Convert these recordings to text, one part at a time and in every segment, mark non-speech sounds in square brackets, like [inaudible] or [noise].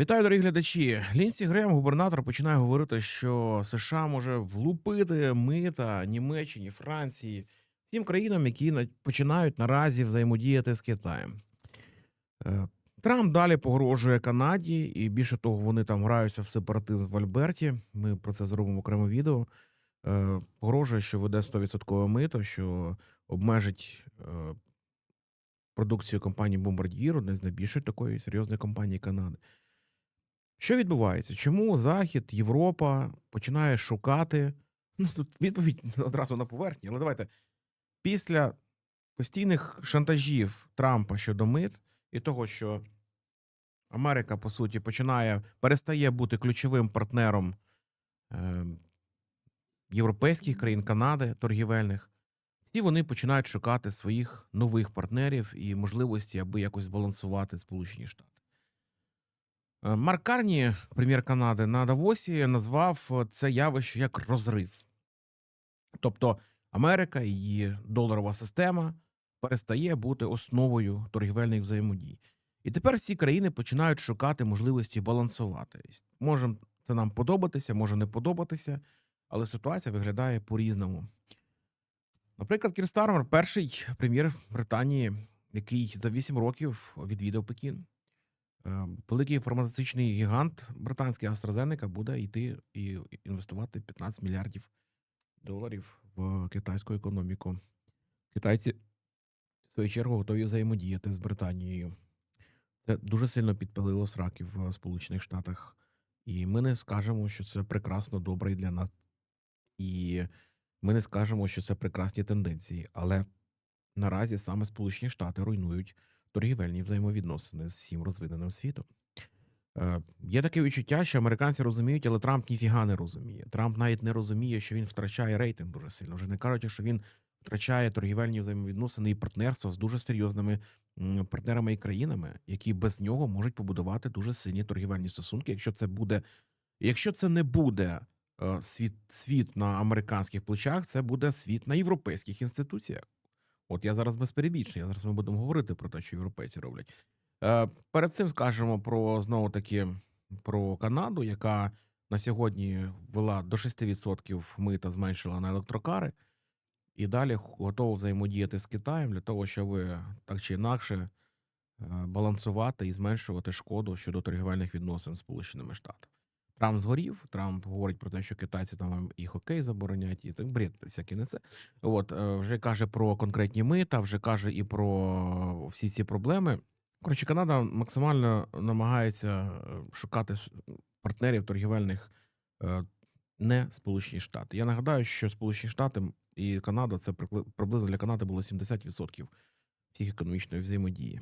Вітаю, дорогі глядачі. Лінсі Грем, губернатор, починає говорити, що США може влупити мита Німеччині, Франції, всім країнам, які починають наразі взаємодіяти з Китаєм. Е, Трамп далі погрожує Канаді, і більше того, вони там граються в сепаратизм в Альберті. Ми про це зробимо окреме відео. Е, Погрожує, що веде 100% мито, що обмежить е, продукцію компанії Bombardier, одне з найбільших такої серйозної компанії Канади. Що відбувається? Чому Захід, Європа починає шукати? Ну тут відповідь [laughs] одразу на поверхні, але давайте після постійних шантажів Трампа щодо мит і того, що Америка по суті починає перестає бути ключовим партнером е, європейських країн Канади торгівельних, всі вони починають шукати своїх нових партнерів і можливості, аби якось збалансувати Сполучені Штати. Е, Марк Карні, прем'єр Канади, на Давосі назвав е, це явище як розрив. Тобто Америка її доларова система перестає бути основою торгівельних взаємодій. І тепер всі країни починають шукати можливості балансувати. Може це нам подобатися, може не подобатися, але ситуація виглядає по-різному. Наприклад, Кір Стармер, перший прем'єр Британії, який за 8 років відвідав Пекін. Е, Великий фармацевтичний гігант британський AstraZeneca буде йти і інвестувати 15 мільярдів доларів в китайську економіку. Китайці, в свою чергу, готові взаємодіяти з Британією. Це дуже сильно підпалило сраки в Сполучених Штатах. І ми не скажемо, що це прекрасно добре для нас. І ми не скажемо, що це прекрасні тенденції. Але наразі саме Сполучені Штати руйнують торгівельні взаємовідносини з всім розвиненим світом. Е, Є таке відчуття, що американці розуміють, але Трамп ніфіга не розуміє. Трамп навіть не розуміє, що він втрачає рейтинг дуже сильно. Вже не кажучи, що він втрачає торгівельні взаємовідносини і партнерство з дуже серйозними партнерами і країнами, які без нього можуть побудувати дуже сильні торгівельні стосунки. Якщо це буде, якщо це не буде е, світ, світ на американських плечах, це буде світ на європейських інституціях. От я зараз без перебільшення. Зараз ми будемо говорити про те, що європейці роблять. Е, Перед цим скажемо про знову таки про Канаду, яка на сьогодні ввела до 6% мита зменшила на електрокари, і далі готова взаємодіяти з Китаєм для того, щоб так чи інакше е, балансувати і зменшувати шкоду щодо торгівельних відносин з Сполученими Штатами. Трамп згорів. Трамп говорить про те, що китайці там і хокей заборонять, і так бред всякі не це. От е, вже каже про конкретні мита, вже каже і про всі ці проблеми. Коротше, Канада максимально намагається е, шукати партнерів торгівельних е, не Сполучені Штати. Я нагадаю, що Сполучені Штати і Канада це приблизно для Канади було 70% всіх економічної взаємодії.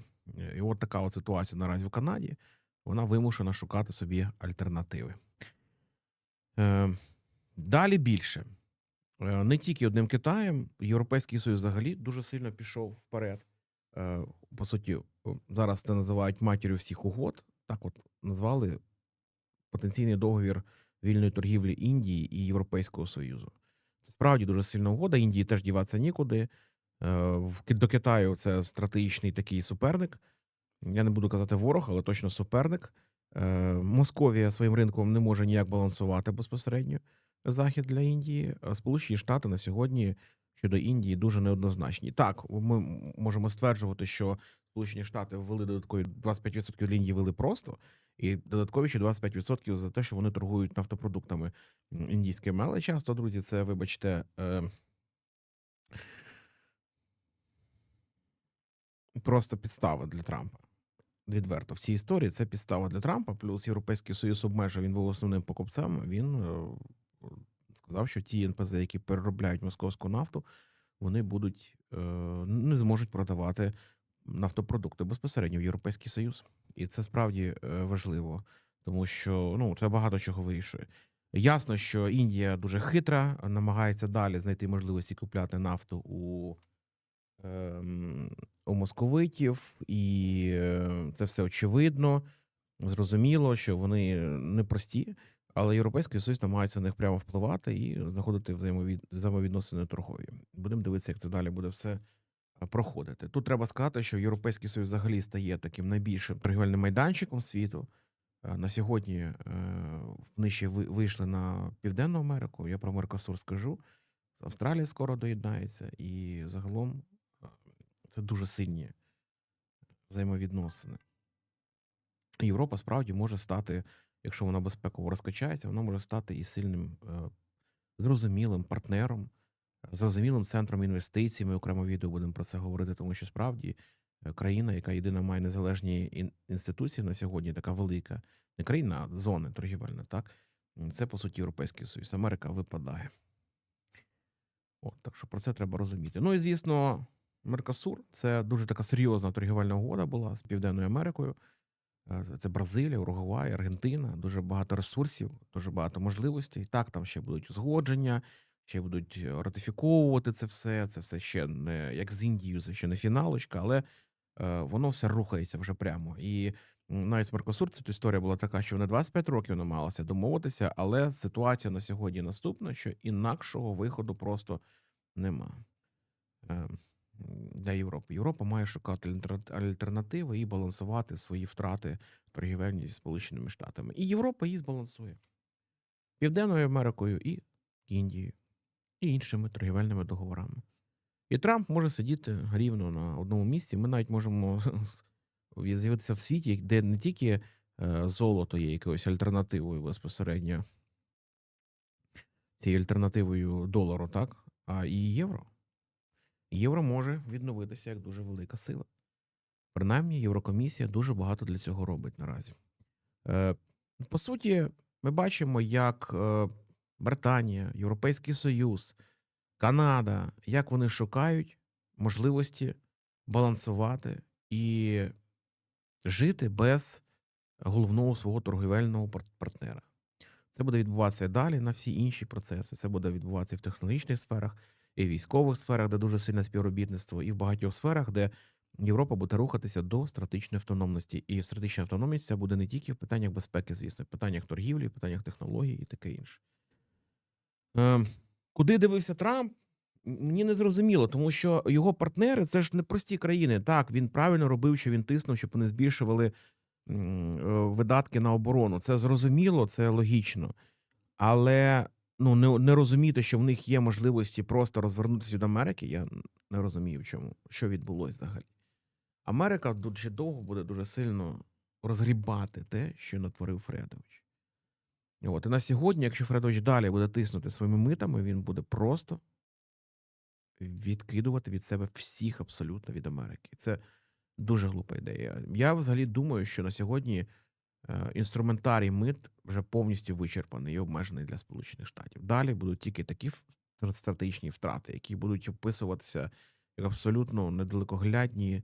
І от така от ситуація наразі в Канаді. Вона вимушена шукати собі альтернативи. Е, Далі більше. Е, Не тільки одним Китаєм, Європейський Союз взагалі дуже сильно пішов вперед. Е, По суті, зараз це називають матір'ю всіх угод. Так, от назвали потенційний договір вільної торгівлі Індії і Європейського Союзу. Це справді дуже сильна угода. Індії теж діватися нікуди. Е, До Китаю це стратегічний такий суперник. Я не буду казати ворог, але точно суперник. Е, Московія своїм ринком не може ніяк балансувати безпосередньо захід для Індії. Сполучені Штати на сьогодні щодо Індії дуже неоднозначні. Так, ми можемо стверджувати, що Сполучені Штати ввели додаткові 25% лінії ввели просто, і додаткові ще 25% за те, що вони торгують нафтопродуктами індійськими. Але часто, друзі, це, вибачте, е, просто підстава для Трампа. Відверто в цій історії це підстава для Трампа. Плюс Європейський Союз обмежив, він був основним покупцем. Він е, сказав, що ті НПЗ, які переробляють московську нафту, вони будуть е, не зможуть продавати нафтопродукти безпосередньо в Європейський Союз. І це справді е, важливо, тому що ну це багато чого вирішує. Ясно, що Індія дуже хитра, намагається далі знайти можливості купляти нафту у, ем, у московитів, і е, це все очевидно. Зрозуміло, що вони непрості, але Європейський Союз намагається на них прямо впливати і знаходити взаємовід... взаємовідносини торгові. Будемо дивитися, як це далі буде все проходити. Тут треба сказати, що Європейський Союз взагалі стає таким найбільшим торгівельним майданчиком світу. Е, На сьогодні е, вони ще ви- вийшли на Південну Америку. Я про Меркосур скажу. Австралія скоро доєднається, і загалом е, це дуже сильні взаємовідносини. Європа справді може стати, якщо вона безпеково розкачається, вона може стати і сильним, е, зрозумілим партнером, е, зрозумілим центром інвестицій. Ми окремо відео будемо про це говорити, тому що справді е, країна, яка єдина має незалежні інституції на сьогодні, така велика, не країна, а зона торгівельна, так? Це, по суті, Європейський Союз. Америка випадає. От, так що про це треба розуміти. Ну і звісно, Меркосур це дуже така серйозна торгівельна угода була з Південною Америкою. Е, Це Бразилія, Уругвай, Аргентина. Дуже багато ресурсів, дуже багато можливостей. Так, там ще будуть узгодження, ще будуть е, ратифіковувати це все. Це все ще не як з Індією, це ще не фіналочка, але е, воно все рухається вже прямо. І навіть з Меркосур ця історія була така, що вони 25 років намагалися домовитися, але ситуація на сьогодні наступна, що інакшого виходу просто нема е, для Європи. Європа має шукати альтернативи і балансувати свої втрати торгівельні зі Сполученими Штатами. І Європа її збалансує Південною Америкою і Індією, і іншими торгівельними договорами. І Трамп може сидіти рівно на одному місці. Ми навіть можемо [laughs] з'явитися в світі, де не тільки е, золото є якоюсь альтернативою безпосередньо цією альтернативою долару, так, а і євро. Євро може відновитися як дуже велика сила. Принаймні, Єврокомісія дуже багато для цього робить наразі. Е, по суті, ми бачимо, як е, Британія, Європейський Союз, Канада, як вони шукають можливості балансувати і жити без головного свого торгівельного партнера. Це буде відбуватися і далі на всі інші процеси. Це буде відбуватися і в технологічних сферах, і в військових сферах, де дуже сильне співробітництво, і в багатьох сферах, де Європа буде рухатися до стратегічної автономності. І стратегічна автономність це буде не тільки в питаннях безпеки, звісно, в питаннях торгівлі, в питаннях технологій і таке інше. Е, куди дивився Трамп? Мені не зрозуміло, тому що його партнери це ж не прості країни. Так, він правильно робив, що він тиснув, щоб вони збільшували е, видатки на оборону. Це зрозуміло, це логічно. Але ну, не, не розуміти, що в них є можливості просто розвернутися від Америки, я не розумію, чому, що відбулося взагалі. Америка дуже довго буде дуже сильно розгрібати те, що натворив Фредович. От, і на сьогодні, якщо Фредович далі буде тиснути своїми митами, він буде просто відкидувати від себе всіх абсолютно від Америки. Це дуже глупа ідея. Я взагалі думаю, що на сьогодні інструментарій мит вже повністю вичерпаний і обмежений для Сполучених Штатів. Далі будуть тільки такі стратегічні втрати, які будуть описуватися як абсолютно недалекоглядні,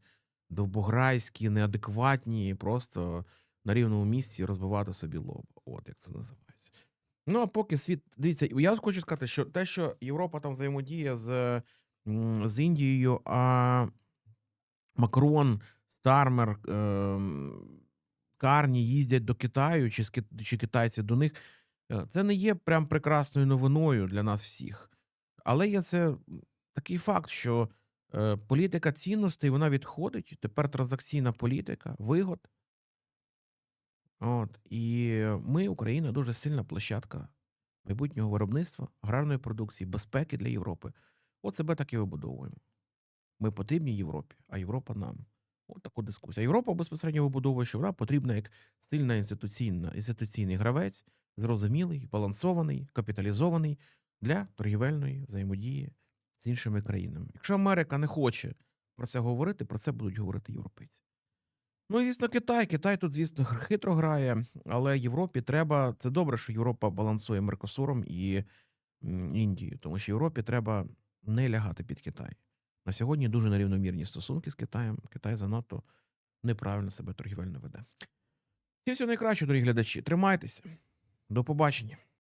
довбограйські, неадекватні, просто на рівному місці розбивати собі лоб. От як це називається. Ну а поки світ дивіться, я хочу сказати, що те, що Європа там взаємодіє з, з Індією, а Макрон, Стармер, ем, Карні їздять до Китаю, чи, чи китайці до них. е, Це не є прям прекрасною новиною для нас всіх. Але є це такий факт, що е, політика цінностей вона відходить. Тепер транзакційна політика, вигод. От. І ми, Україна, дуже сильна площадка майбутнього виробництва, аграрної продукції, безпеки для Європи. От себе так і вибудовуємо. Ми потрібні Європі, а Європа нам. От таку дискусію. Європа безпосередньо вибудовує, що вона потрібна як сильна інституційна, інституційний гравець, зрозумілий, балансований, капіталізований для торгівельної взаємодії з іншими країнами. Якщо Америка не хоче про це говорити, про це будуть говорити європейці. Ну, звісно, Китай. Китай тут, звісно, хитро грає, але Європі треба. Це добре, що Європа балансує Меркосуром і Індією, тому що Європі треба не лягати під Китай. На сьогодні дуже нерівномірні стосунки з Китаєм. Китай занадто неправильно себе торгівельно веде. Всім всього найкраще, дорогі глядачі. Тримайтеся. До побачення.